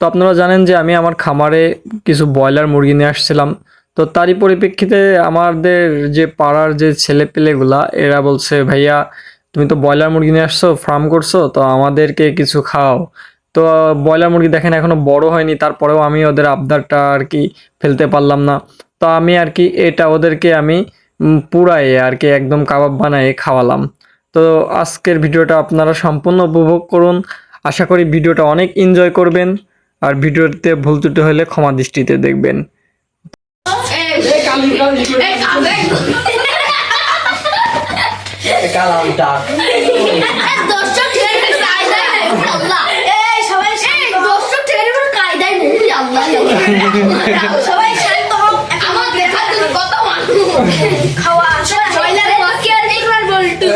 তো আপনারা জানেন যে আমি আমার খামারে কিছু ব্রয়লার মুরগি নিয়ে আসছিলাম। তো তারই পরিপ্রেক্ষিতে আমাদের যে পাড়ার যে ছেলেপেলেগুলা, এরা বলছে, ভাইয়া, তুমি তো ব্রয়লার মুরগি নিয়ে আসছো ফার্ম করছ, তো আমাদেরকে কিছু খাও। তো ব্রয়লার মুরগি দেখেন এখনও বড় হয়নি, তারপরেও আমি ওদের আবদারটা আর কি ফেলতে পারলাম না। তো আমি আর কি এটা ওদেরকে আমি পুড়ায়ে আর কি একদম কাবাব বানায়ে খাওয়ালাম। তো আজকের ভিডিওটা আপনারা সম্পূর্ণ উপভোগ করুন। আশা করি ভিডিওটা অনেক এনজয় করবেন। আর ভিডিওতে ভুল ত্রুটি হলে ক্ষমা দৃষ্টিতে দেখবেন।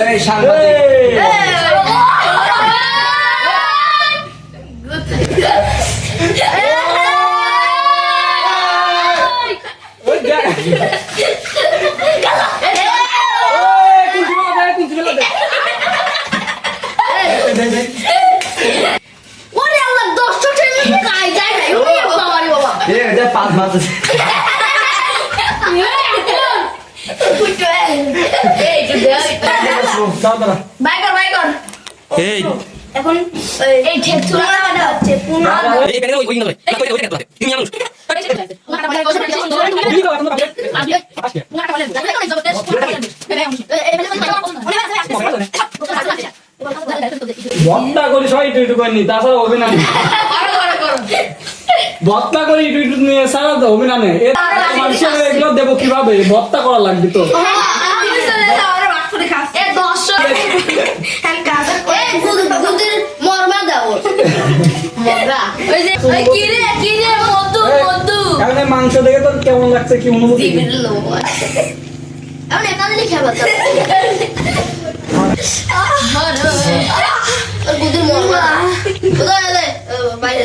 এই পাঁচ মাস দাও দাও বাই কর বাই কর। এই। এখন এই ঠেক চুলা বানা হচ্ছে এই ওই ওই না ওই ওই তুমি করি সবাই একটু একটু করে তাছাড়া হবে না। ভর্তা করি একটু একটু নিয়ে সারা তো হবে না মানুষের এগুলো দেবো কীভাবে? ভর্তা করা লাগবে তো। মাংস দেখে তোর কেমন লাগছে কি অনুভূতি? বাইরে।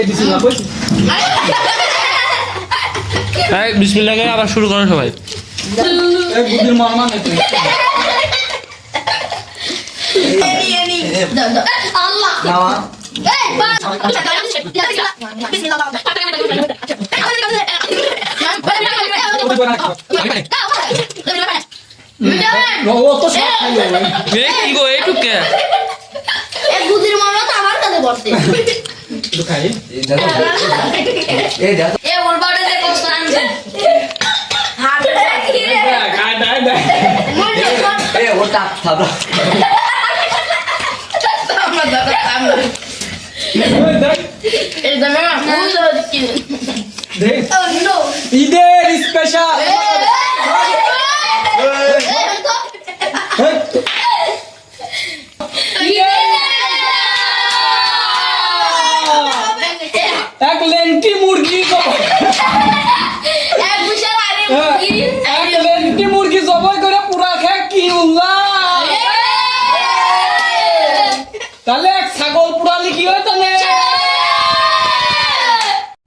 তো। সব খাই যাবে এই কি গো এইটুক কে? বুদ্ধির মামলা তো আমার কাছে বসতে একটু এই দেখো এ ওটা খাবা দাদা দেখ এই দেখ। Oh no. ঈদের স্পেশাল এক লেন্টি মুরগি জবাই এক লেন্টি মুরগি জবাই করে পুরা খেয়ে কি উল্লাস তাহলে এক ছাগল পুরালি কি হয় তাহলে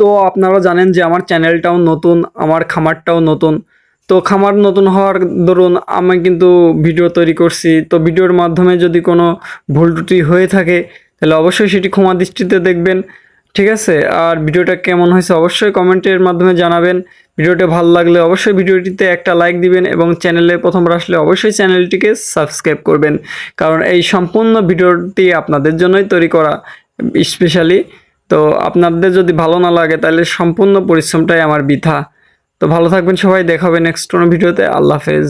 তো আপনারা জানেন যে আমার চ্যানেলটাও নতুন, আমার খামারটাও নতুন। তো খামার নতুন হওয়ার দরুন আমি কিন্তু ভিডিও তৈরি করছি। তো ভিডিওর মাধ্যমে যদি কোনো ভুল ত্রুটি হয়ে থাকে, তাহলে অবশ্যই সেটি ক্ষমা দৃষ্টিতে দেখবেন। ঠিক আছে? আর ভিডিওটা কেমন হয়েছে অবশ্যই কমেন্টের মাধ্যমে জানাবেন। ভিডিওটা ভালো লাগলে অবশ্যই ভিডিওটিতে একটা লাইক দিবেন এবং চ্যানেলে প্রথমবার আসলে অবশ্যই চ্যানেলটিকে সাবস্ক্রাইব করবেন। কারণ এই সম্পূর্ণ ভিডিওটি আপনাদের জন্যই তৈরি করা, স্পেশালি তো আপনাদের যদি ভালো না লাগে, তাহলে সম্পূর্ণ পরিশ্রমটাই আমার বৃথা। তো ভালো থাকবেন সবাই, দেখা হবে নেক্সট কোনো ভিডিওতে। আল্লাহ হাফেজ।